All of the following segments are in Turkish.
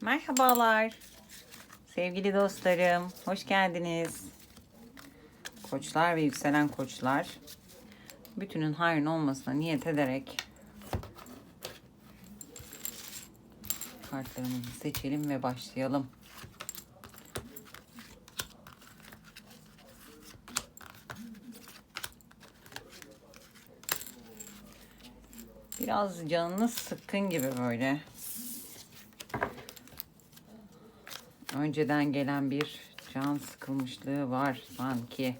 Merhabalar. Sevgili dostlarım, hoş geldiniz. Koçlar ve yükselen koçlar. Bütünün hayrın olmasına niyet ederek kartlarımızı seçelim ve başlayalım. Biraz canınız sıkkın gibi böyle. Önceden gelen bir can sıkılmışlığı var sanki.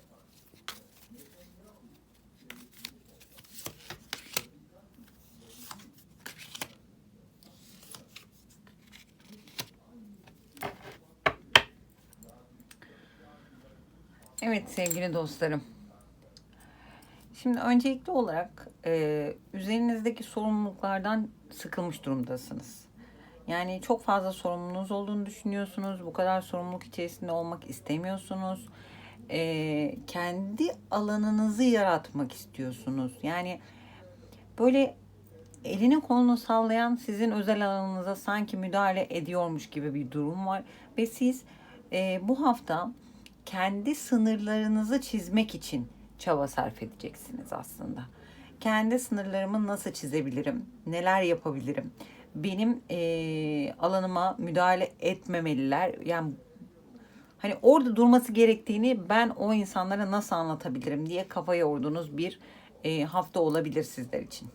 Evet sevgili dostlarım. Şimdi öncelikli olarak e, üzerinizdeki sorumluluklardan sıkılmış durumdasınız. Yani çok fazla sorumluluğunuz olduğunu düşünüyorsunuz. Bu kadar sorumluluk içerisinde olmak istemiyorsunuz. E, kendi alanınızı yaratmak istiyorsunuz. Yani böyle elini kolunu sallayan sizin özel alanınıza sanki müdahale ediyormuş gibi bir durum var. Ve siz e, bu hafta kendi sınırlarınızı çizmek için çaba sarf edeceksiniz aslında. Kendi sınırlarımı nasıl çizebilirim? Neler yapabilirim? Benim e, alanıma müdahale etmemeliler. Yani hani orada durması gerektiğini ben o insanlara nasıl anlatabilirim diye kafa yorduğunuz bir e, hafta olabilir sizler için.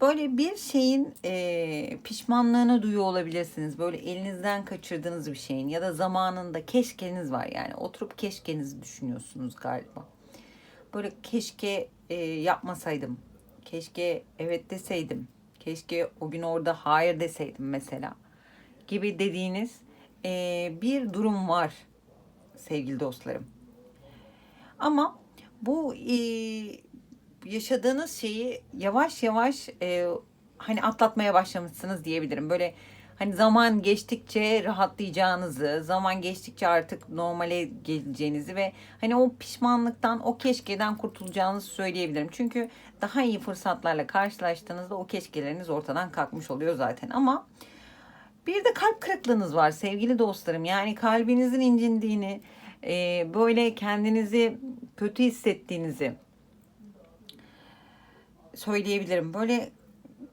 Böyle bir şeyin e, pişmanlığını duyuyor olabilirsiniz. Böyle elinizden kaçırdığınız bir şeyin ya da zamanında keşkeniz var yani. Oturup keşkenizi düşünüyorsunuz galiba. Böyle keşke e, yapmasaydım. Keşke evet deseydim. Keşke o gün orada hayır deseydim mesela. Gibi dediğiniz e, bir durum var sevgili dostlarım. Ama bu e, yaşadığınız şeyi yavaş yavaş e, hani atlatmaya başlamışsınız diyebilirim. Böyle hani zaman geçtikçe rahatlayacağınızı, zaman geçtikçe artık normale geleceğinizi ve hani o pişmanlıktan, o keşkeden kurtulacağınızı söyleyebilirim. Çünkü daha iyi fırsatlarla karşılaştığınızda o keşkeleriniz ortadan kalkmış oluyor zaten. Ama bir de kalp kırıklığınız var sevgili dostlarım. Yani kalbinizin incindiğini, e, böyle kendinizi kötü hissettiğinizi söyleyebilirim. Böyle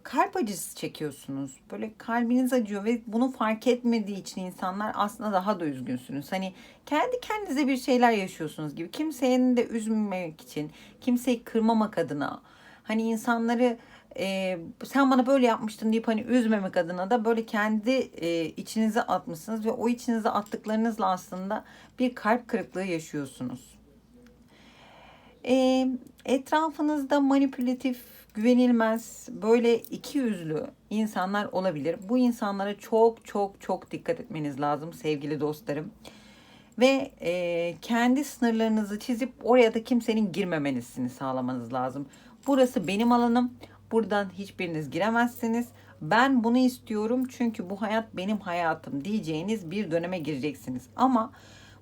kalp acısı çekiyorsunuz. Böyle kalbiniz acıyor ve bunu fark etmediği için insanlar aslında daha da üzgünsünüz. Hani kendi kendinize bir şeyler yaşıyorsunuz gibi. Kimseyi de üzmemek için, kimseyi kırmamak adına. Hani insanları e, sen bana böyle yapmıştın deyip hani üzmemek adına da böyle kendi e, içinize atmışsınız ve o içinize attıklarınızla aslında bir kalp kırıklığı yaşıyorsunuz. E, etrafınızda manipülatif, güvenilmez, böyle iki yüzlü insanlar olabilir. Bu insanlara çok çok çok dikkat etmeniz lazım sevgili dostlarım. Ve e, kendi sınırlarınızı çizip oraya da kimsenin girmemesini sağlamanız lazım. Burası benim alanım. Buradan hiçbiriniz giremezsiniz. Ben bunu istiyorum çünkü bu hayat benim hayatım diyeceğiniz bir döneme gireceksiniz. Ama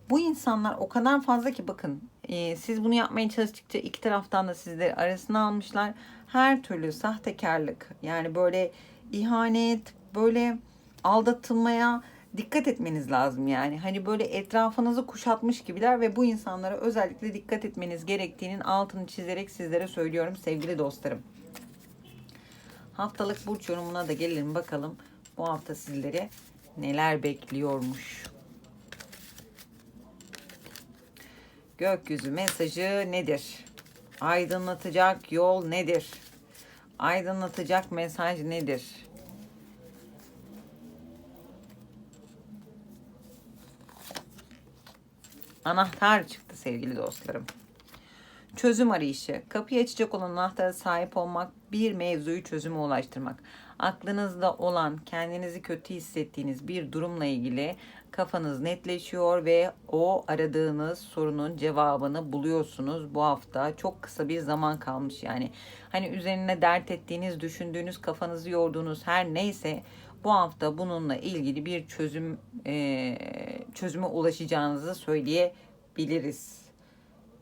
bu insanlar o kadar fazla ki bakın e, siz bunu yapmaya çalıştıkça iki taraftan da sizleri arasına almışlar. Her türlü sahtekarlık yani böyle ihanet böyle aldatılmaya dikkat etmeniz lazım yani. Hani böyle etrafınızı kuşatmış gibiler ve bu insanlara özellikle dikkat etmeniz gerektiğinin altını çizerek sizlere söylüyorum sevgili dostlarım. Haftalık burç yorumuna da gelelim bakalım bu hafta sizleri neler bekliyormuş. Gökyüzü mesajı nedir? Aydınlatacak yol nedir? Aydınlatacak mesaj nedir? Anahtar çıktı sevgili dostlarım. Çözüm arayışı. Kapıyı açacak olan anahtara sahip olmak, bir mevzuyu çözüme ulaştırmak. Aklınızda olan, kendinizi kötü hissettiğiniz bir durumla ilgili kafanız netleşiyor ve o aradığınız sorunun cevabını buluyorsunuz bu hafta. Çok kısa bir zaman kalmış yani. Hani üzerine dert ettiğiniz, düşündüğünüz, kafanızı yorduğunuz her neyse bu hafta bununla ilgili bir çözüm e, çözüme ulaşacağınızı söyleyebiliriz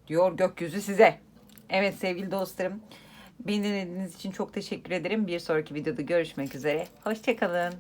diyor gökyüzü size. Evet sevgili dostlarım. Beni dinlediğiniz için çok teşekkür ederim. Bir sonraki videoda görüşmek üzere. Hoşçakalın.